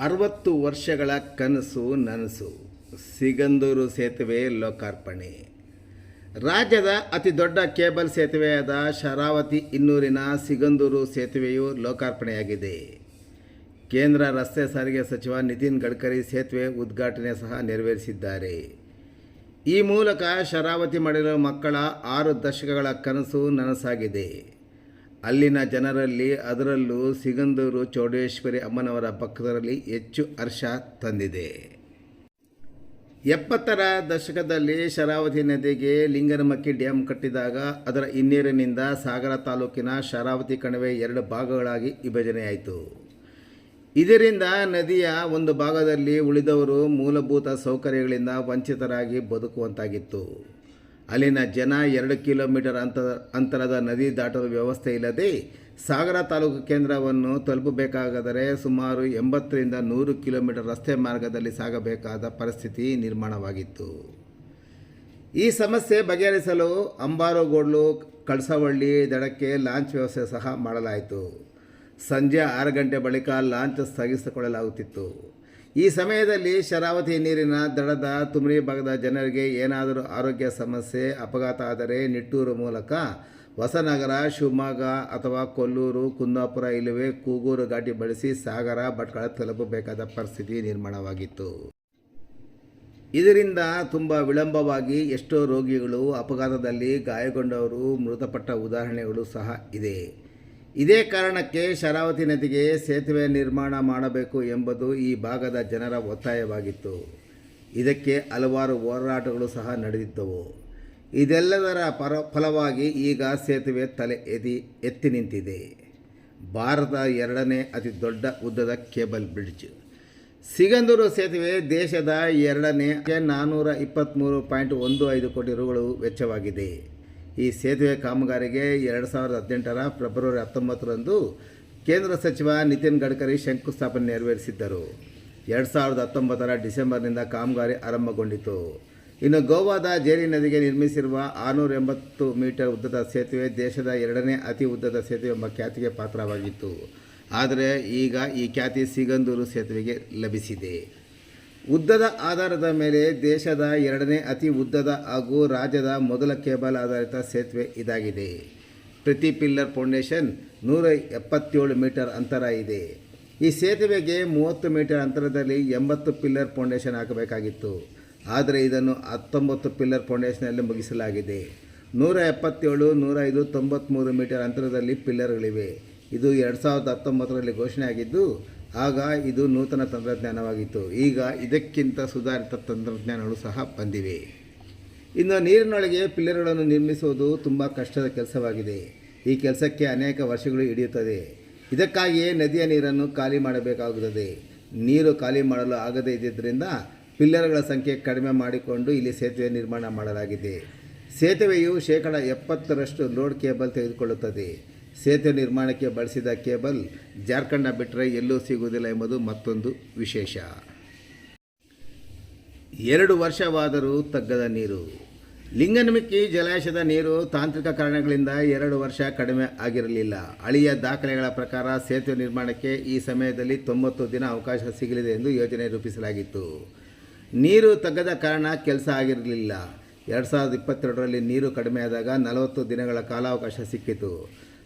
ಅರವತ್ತು ವರ್ಷಗಳ ಕನಸು ನನಸು. ಸಿಗಂದೂರು ಸೇತುವೆ ಲೋಕಾರ್ಪಣೆ. ರಾಜ್ಯದ ಅತಿ ದೊಡ್ಡ ಕೇಬಲ್ ಸೇತುವೆಯಾದ ಶರಾವತಿ ಇನ್ನೂರಿನ ಸಿಗಂದೂರು ಸೇತುವೆಯು ಲೋಕಾರ್ಪಣೆಯಾಗಿದೆ. ಕೇಂದ್ರ ರಸ್ತೆ ಸಾರಿಗೆ ಸಚಿವ ನಿತಿನ್ ಗಡ್ಕರಿ ಸೇತುವೆ ಉದ್ಘಾಟನೆ ಸಹ ನೆರವೇರಿಸಿದ್ದಾರೆ. ಈ ಮೂಲಕ ಶರಾವತಿ ಮಾಡಿರುವ ಮಕ್ಕಳ ಆರು ದಶಕಗಳ ಕನಸು ನನಸಾಗಿದೆ. ಅಲ್ಲಿನ ಜನರಲ್ಲಿ ಅದರಲ್ಲೂ ಸಿಗಂದೂರು ಚೌಡೇಶ್ವರಿ ಅಮ್ಮನವರ ಭಕ್ತರಲ್ಲಿ ಹೆಚ್ಚು ಹರ್ಷ ತಂದಿದೆ. ಎಪ್ಪತ್ತರ ದಶಕದಲ್ಲಿ ಶರಾವತಿ ನದಿಗೆ ಲಿಂಗನಮಕ್ಕಿ ಡ್ಯಾಮ್ ಕಟ್ಟಿದಾಗ ಅದರ ಹಿನ್ನೀರಿನಿಂದ ಸಾಗರ ತಾಲೂಕಿನ ಶರಾವತಿ ಕಣಿವೆ ಎರಡು ಭಾಗಗಳಾಗಿ ವಿಭಜನೆಯಾಯಿತು. ಇದರಿಂದ ನದಿಯ ಒಂದು ಭಾಗದಲ್ಲಿ ಉಳಿದವರು ಮೂಲಭೂತ ಸೌಕರ್ಯಗಳಿಂದ ವಂಚಿತರಾಗಿ ಬದುಕುವಂತಾಗಿತ್ತು. ಅಲ್ಲಿನ ಜನ ಎರಡು ಕಿಲೋಮೀಟರ್ ಅಂತರ, ಅಂತರದ ನದಿ ದಾಟಲು ವ್ಯವಸ್ಥೆ ಇಲ್ಲದೆ ಸಾಗರ ತಾಲೂಕು ಕೇಂದ್ರವನ್ನು ತಲುಪಬೇಕಾದರೆ ಸುಮಾರು ಎಂಬತ್ತರಿಂದ ನೂರು ಕಿಲೋಮೀಟರ್ ರಸ್ತೆ ಮಾರ್ಗದಲ್ಲಿ ಸಾಗಬೇಕಾದ ಪರಿಸ್ಥಿತಿ ನಿರ್ಮಾಣವಾಗಿತ್ತು. ಈ ಸಮಸ್ಯೆ ಬಗೆಹರಿಸಲು ಅಂಬಾರುಗೋಡ್ಲು ಕಳಸವಳ್ಳಿ, ದಡಕ್ಕೆ ಲಾಂಚ್ ವ್ಯವಸ್ಥೆ ಸಹ ಮಾಡಲಾಯಿತು. ಸಂಜೆ ಆರು ಗಂಟೆ ಬಳಿಕ ಲಾಂಚ್ ಸ್ಥಗಿಸಿಕೊಳ್ಳಲಾಗುತ್ತಿತ್ತು ಈ ಸಮಯದಲ್ಲಿ ಶರಾವತಿ ನೀರಿನ ದಡದ ತುಮರಿ ಭಾಗದ ಜನರಿಗೆ ಏನಾದರೂ ಆರೋಗ್ಯ ಸಮಸ್ಯೆ, ಅಪಘಾತ ಆದರೆ ನಿಟ್ಟೂರು ಮೂಲಕ ಹೊಸನಗರ, ಶಿವಮೊಗ್ಗ ಅಥವಾ ಕೊಲ್ಲೂರು, ಕುಂದಾಪುರ ಇಲ್ಲವೇ ಕೂಗೂರು ಘಾಟಿ ಬಳಸಿ ಸಾಗರ, ಭಟ್ಕಳ ತಲುಪಬೇಕಾದ ಪರಿಸ್ಥಿತಿ ನಿರ್ಮಾಣವಾಗಿತ್ತು. ಇದರಿಂದ ತುಂಬ ವಿಳಂಬವಾಗಿ ಎಷ್ಟೋ ರೋಗಿಗಳು ಅಪಘಾತದಲ್ಲಿ ಗಾಯಗೊಂಡವರು ಮೃತಪಟ್ಟ ಉದಾಹರಣೆಗಳು ಸಹ ಇದೆ. ಇದೇ ಕಾರಣಕ್ಕೆ ಶರಾವತಿ ನದಿಗೆ ಸೇತುವೆ ನಿರ್ಮಾಣ ಮಾಡಬೇಕು ಎಂಬುದು ಈ ಭಾಗದ ಜನರ ಒತ್ತಾಯವಾಗಿತ್ತು. ಇದಕ್ಕೆ ಹಲವಾರು ಹೋರಾಟಗಳು ಸಹ ನಡೆದಿದ್ದವು. ಇದೆಲ್ಲದರ ಪರ, ಫಲವಾಗಿ ಈಗ ಸೇತುವೆ ತಲೆ ಎದಿ, ಎತ್ತಿ ನಿಂತಿದೆ. ಭಾರತ ಎರಡನೇ ಅತಿ ದೊಡ್ಡ ಉದ್ದದ ಕೇಬಲ್ ಬ್ರಿಡ್ಜ್. ಸಿಗಂದೂರು ಸೇತುವೆ ದೇಶದ ಎರಡನೇ ನಾನ್ನೂರ ಇಪ್ಪತ್ತ್ಮೂರು ಪಾಯಿಂಟ್ ಒಂದು ಐದು ಕೋಟಿ ರುಗಳು ವೆಚ್ಚವಾಗಿದೆ. ಈ ಸೇತುವೆ ಕಾಮಗಾರಿಗೆ ಎರಡು ಸಾವಿರದ ಹದಿನೆಂಟರ ಫೆಬ್ರವರಿ ಹತ್ತೊಂಬತ್ತರಂದು ಕೇಂದ್ರ ಸಚಿವ ನಿತಿನ್ ಗಡ್ಕರಿ ಶಂಕುಸ್ಥಾಪನೆ ನೆರವೇರಿಸಿದ್ದರು. ಎರಡು ಸಾವಿರದ ಹತ್ತೊಂಬತ್ತರ ಡಿಸೆಂಬರ್ನಿಂದ ಕಾಮಗಾರಿ ಆರಂಭಗೊಂಡಿತು. ಇನ್ನು ಗೋವಾದ ಜೇರಿ ನದಿಗೆ ನಿರ್ಮಿಸಿರುವ ಆರುನೂರ ಎಂಬತ್ತು ಮೀಟರ್ ಉದ್ದದ ಸೇತುವೆ ದೇಶದ ಎರಡನೇ ಅತಿ ಉದ್ದದ ಸೇತುವೆ ಎಂಬ ಖ್ಯಾತಿಗೆ ಪಾತ್ರವಾಗಿತ್ತು. ಆದರೆ ಈಗ ಈ ಖ್ಯಾತಿ ಸಿಗಂದೂರು ಸೇತುವೆಗೆ ಲಭಿಸಿದೆ. ಉದ್ದದ ಆಧಾರದ ಮೇಲೆ ದೇಶದ ಎರಡನೇ ಅತಿ ಉದ್ದದ ಹಾಗೂ ರಾಜ್ಯದ ಮೊದಲ ಕೇಬಲ್ ಆಧಾರಿತ ಸೇತುವೆ ಇದಾಗಿದೆ. ಪ್ರತಿ ಪಿಲ್ಲರ್ ಫೌಂಡೇಶನ್ ನೂರ ಎಪ್ಪತ್ತೇಳು ಮೀಟರ್ ಅಂತರ ಇದೆ. ಈ ಸೇತುವೆಗೆ ಮೂವತ್ತು ಮೀಟರ್ ಅಂತರದಲ್ಲಿ ಎಂಬತ್ತು ಪಿಲ್ಲರ್ ಫೌಂಡೇಶನ್ ಹಾಕಬೇಕಾಗಿತ್ತು. ಆದರೆ ಇದನ್ನು ಹತ್ತೊಂಬತ್ತು ಪಿಲ್ಲರ್ ಫೌಂಡೇಶನಲ್ಲಿ ಮುಗಿಸಲಾಗಿದೆ. ನೂರ ಎಪ್ಪತ್ತೇಳು, ನೂರ ಐದು ತೊಂಬತ್ತ್ಮೂರು ಮೀಟರ್ ಅಂತರದಲ್ಲಿ ಪಿಲ್ಲರ್ಗಳಿವೆ. ಇದು ಎರಡು ಸಾವಿರದ ಹತ್ತೊಂಬತ್ತರಲ್ಲಿ ಘೋಷಣೆಯಾಗಿದ್ದು ಆಗ ಇದು ನೂತನ ತಂತ್ರಜ್ಞಾನವಾಗಿತ್ತು. ಈಗ ಇದಕ್ಕಿಂತ ಸುಧಾರಿತ ತಂತ್ರಜ್ಞಾನಗಳು ಸಹ ಬಂದಿವೆ. ಇನ್ನು ನೀರಿನೊಳಗೆ ಪಿಲ್ಲರ್ಗಳನ್ನು ನಿರ್ಮಿಸುವುದು ತುಂಬ ಕಷ್ಟದ ಕೆಲಸವಾಗಿದೆ. ಈ ಕೆಲಸಕ್ಕೆ ಅನೇಕ ವರ್ಷಗಳು ಹಿಡಿಯುತ್ತದೆ. ಇದಕ್ಕಾಗಿಯೇ ನದಿಯ ನೀರನ್ನು ಖಾಲಿ ಮಾಡಬೇಕಾಗುತ್ತದೆ. ನೀರು ಖಾಲಿ ಮಾಡಲು ಆಗದೇ ಇದ್ದಿದ್ದರಿಂದ ಪಿಲ್ಲರ್ಗಳ ಸಂಖ್ಯೆ ಕಡಿಮೆ ಮಾಡಿಕೊಂಡು ಇಲ್ಲಿ ಸೇತುವೆ ನಿರ್ಮಾಣ ಮಾಡಲಾಗಿದೆ. ಸೇತುವೆಯು ಶೇಕಡ ಎಪ್ಪತ್ತರಷ್ಟು ಲೋಡ್ ಕೇಬಲ್ ತೆಗೆದುಕೊಳ್ಳುತ್ತದೆ. ಸೇತುವೆ ನಿರ್ಮಾಣಕ್ಕೆ ಬಳಸಿದ ಕೇಬಲ್ ಜಾರ್ಖಂಡ ಬಿಟ್ಟರೆ ಎಲ್ಲೂ ಸಿಗುವುದಿಲ್ಲ ಎಂಬುದು ಮತ್ತೊಂದು ವಿಶೇಷ. ಎರಡು ವರ್ಷವಾದರೂ ತಗ್ಗದ ನೀರು. ಲಿಂಗನಮಿಕ್ಕಿ ಜಲಾಶಯದ ನೀರು ತಾಂತ್ರಿಕ ಕಾರಣಗಳಿಂದ ಎರಡು ವರ್ಷ ಕಡಿಮೆ ಆಗಿರಲಿಲ್ಲ. ಹಳೆಯ ದಾಖಲೆಗಳ ಪ್ರಕಾರ ಸೇತುವೆ ನಿರ್ಮಾಣಕ್ಕೆ ಈ ಸಮಯದಲ್ಲಿ ತೊಂಬತ್ತು ದಿನ ಅವಕಾಶ ಸಿಗಲಿದೆ ಎಂದು ಯೋಜನೆ ರೂಪಿಸಲಾಗಿತ್ತು. ನೀರು ತಗ್ಗದ ಕಾರಣ ಕೆಲಸ ಆಗಿರಲಿಲ್ಲ. ಎರಡು ಸಾವಿರದ ಇಪ್ಪತ್ತೆರಡರಲ್ಲಿ ನೀರು ಕಡಿಮೆಯಾದಾಗ ನಲವತ್ತು ದಿನಗಳ ಕಾಲಾವಕಾಶ ಸಿಕ್ಕಿತು.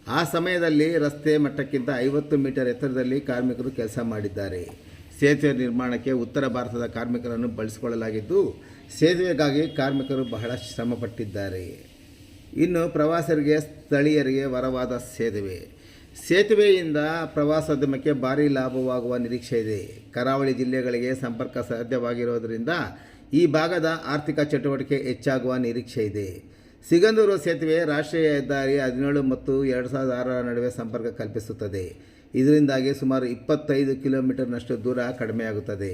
ಆ ಸಮಯದಲ್ಲಿ ರಸ್ತೆ ಮಟ್ಟಕ್ಕಿಂತ ಐವತ್ತು ಮೀಟರ್ ಎತ್ತರದಲ್ಲಿ ಕಾರ್ಮಿಕರು ಕೆಲಸ ಮಾಡಿದ್ದಾರೆ. ಸೇತುವೆ ನಿರ್ಮಾಣಕ್ಕೆ ಉತ್ತರ ಭಾರತದ ಕಾರ್ಮಿಕರನ್ನು ಬಳಸಿಕೊಳ್ಳಲಾಗಿದ್ದು, ಸೇತುವೆಗಾಗಿ ಕಾರ್ಮಿಕರು ಬಹಳ ಶ್ರಮಪಟ್ಟಿದ್ದಾರೆ. ಇನ್ನು ಪ್ರವಾಸರಿಗೆ, ಸ್ಥಳೀಯರಿಗೆ ವರವಾದ ಸೇತುವೆ. ಸೇತುವೆಯಿಂದ ಪ್ರವಾಸೋದ್ಯಮಕ್ಕೆ ಭಾರಿ ಲಾಭವಾಗುವ ನಿರೀಕ್ಷೆ ಇದೆ. ಕರಾವಳಿ ಜಿಲ್ಲೆಗಳಿಗೆ ಸಂಪರ್ಕ ಸಾಧ್ಯವಾಗಿರೋದರಿಂದ ಈ ಭಾಗದ ಆರ್ಥಿಕ ಚಟುವಟಿಕೆ ಹೆಚ್ಚಾಗುವ ನಿರೀಕ್ಷೆ ಇದೆ. ಸಿಗಂದೂರು ಸೇತುವೆ ರಾಷ್ಟ್ರೀಯ ಹೆದ್ದಾರಿ ಹದಿನೇಳು ಮತ್ತು ಎರಡು ಸಾವಿರದ ಆರರ ನಡುವೆ ಸಂಪರ್ಕ ಕಲ್ಪಿಸುತ್ತದೆ. ಇದರಿಂದಾಗಿ ಸುಮಾರು ಇಪ್ಪತ್ತೈದು ಕಿಲೋಮೀಟರ್ನಷ್ಟು ದೂರ ಕಡಿಮೆಯಾಗುತ್ತದೆ.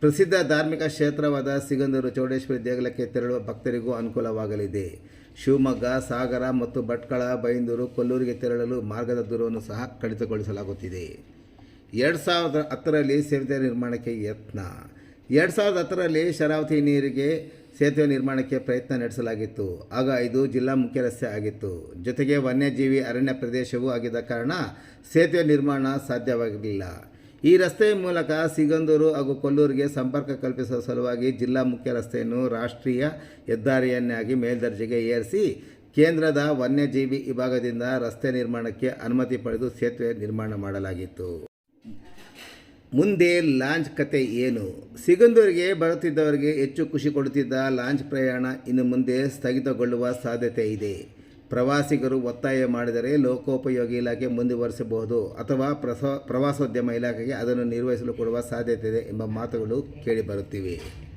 ಪ್ರಸಿದ್ಧ ಧಾರ್ಮಿಕ ಕ್ಷೇತ್ರವಾದ ಸಿಗಂದೂರು ಚೌಡೇಶ್ವರಿ ದೇಗುಲಕ್ಕೆ ತೆರಳುವ ಭಕ್ತರಿಗೂ ಅನುಕೂಲವಾಗಲಿದೆ. ಶಿವಮೊಗ್ಗ, ಸಾಗರ ಮತ್ತು ಭಟ್ಕಳ, ಬೈಂದೂರು, ಕೊಲ್ಲೂರಿಗೆ ತೆರಳಲು ಮಾರ್ಗದ ದೂರವನ್ನು ಸಹ ಕಡಿತಗೊಳಿಸಲಾಗುತ್ತಿದೆ. ಎರಡು ಸಾವಿರದ ಹತ್ತರಲ್ಲಿ ಸೇತುವೆ ನಿರ್ಮಾಣಕ್ಕೆ ಯತ್ನ. ಎರಡು ಸಾವಿರದ ಹತ್ತರಲ್ಲಿ ಶರಾವತಿ ನೀರಿಗೆ ಸೇತುವೆ ನಿರ್ಮಾಣಕ್ಕೆ ಪ್ರಯತ್ನ ನಡೆಸಲಾಗಿತ್ತು. ಆಗ ಇದು ಜಿಲ್ಲಾ ಮುಖ್ಯ ರಸ್ತೆ ಆಗಿತ್ತು. ಜೊತೆಗೆ ವನ್ಯಜೀವಿ ಅರಣ್ಯ ಪ್ರದೇಶವೂ ಆಗಿದ್ದ ಕಾರಣ ಸೇತುವೆ ನಿರ್ಮಾಣ ಸಾಧ್ಯವಾಗಲಿಲ್ಲ. ಈ ರಸ್ತೆಯ ಮೂಲಕ ಸಿಗಂದೂರು ಹಾಗೂ ಕೊಲ್ಲೂರಿಗೆ ಸಂಪರ್ಕ ಕಲ್ಪಿಸುವ ಸಲುವಾಗಿ ಜಿಲ್ಲಾ ಮುಖ್ಯ ರಸ್ತೆಯನ್ನು ರಾಷ್ಟ್ರೀಯ ಹೆದ್ದಾರಿಯನ್ನಾಗಿ ಮೇಲ್ದರ್ಜೆಗೆ ಏರಿಸಿ ಕೇಂದ್ರದ ವನ್ಯಜೀವಿ ವಿಭಾಗದಿಂದ ರಸ್ತೆ ನಿರ್ಮಾಣಕ್ಕೆ ಅನುಮತಿ ಪಡೆದು ಸೇತುವೆ ನಿರ್ಮಾಣ ಮಾಡಲಾಗಿತ್ತು. ಮುಂದೆ ಲಾಂಚ್ ಕತೆ ಏನು? ಸಿಗಂದೂರಿಗೆ ಬರುತ್ತಿದ್ದವರಿಗೆ ಹೆಚ್ಚು ಖುಷಿ ಕೊಡುತ್ತಿದ್ದ ಲಾಂಚ್ ಪ್ರಯಾಣ ಇನ್ನು ಮುಂದೆ ಸ್ಥಗಿತಗೊಳ್ಳುವ ಸಾಧ್ಯತೆ ಇದೆ. ಪ್ರವಾಸಿಗರು ಒತ್ತಾಯ ಮಾಡಿದರೆ ಲೋಕೋಪಯೋಗಿ ಇಲಾಖೆ ಮುಂದುವರಿಸಬಹುದು ಅಥವಾ ಪ್ರಸ, ಪ್ರವಾಸೋದ್ಯಮ ಇಲಾಖೆಗೆ ಅದನ್ನು ನಿರ್ವಹಿಸಲು ಕೊಡುವ ಸಾಧ್ಯತೆ ಇದೆ ಎಂಬ ಮಾತುಗಳು ಕೇಳಿಬರುತ್ತಿವೆ